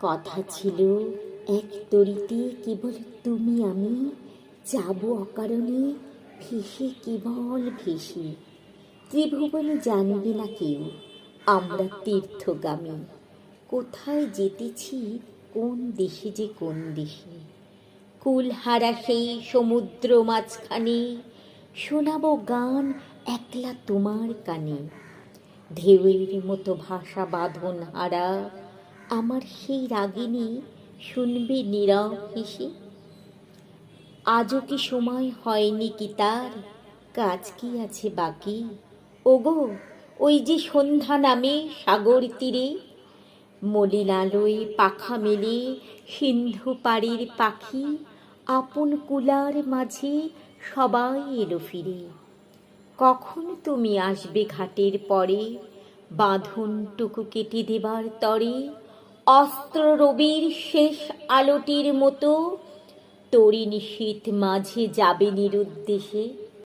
কথা ছিল এক তরিতে কেবল তুমি, আমি। যাব অকারণে ভেসে কেবল ভেসে। ত্রিভুবনে জানবে না কেউ, আমরা তীর্থগামী। কোথায় যেতেছি, কোন দেশে যে কোন দেশে। কুলহারা সেই সমুদ্র মাঝখানে, শোনাবো গান একলা তোমার কানে। ঢেউয়ের মতো ভাষা বাঁধন হারা আমার সেই রাগিনী শুনবে নীরব হেসে? আজও কি সময় হয়নি কি তার? কাজ কি আছে বাকি? ওগো, ওই যে সন্ধ্যা নামে সাগর তীরে মলিন আলোয় পাখা মেলে সিন্ধু পাড়ির পাখি, আপন কুলার মাঝে সবাই এলো ফিরে। কখন তুমি আসবে ঘাটের পরে? বাঁধনটুকু কেটে দেবার তরে অস্ত্র রবির শেষ আলোটির মতো তরিণী শীত মাঝে যাবে নিরুদ্দেশে।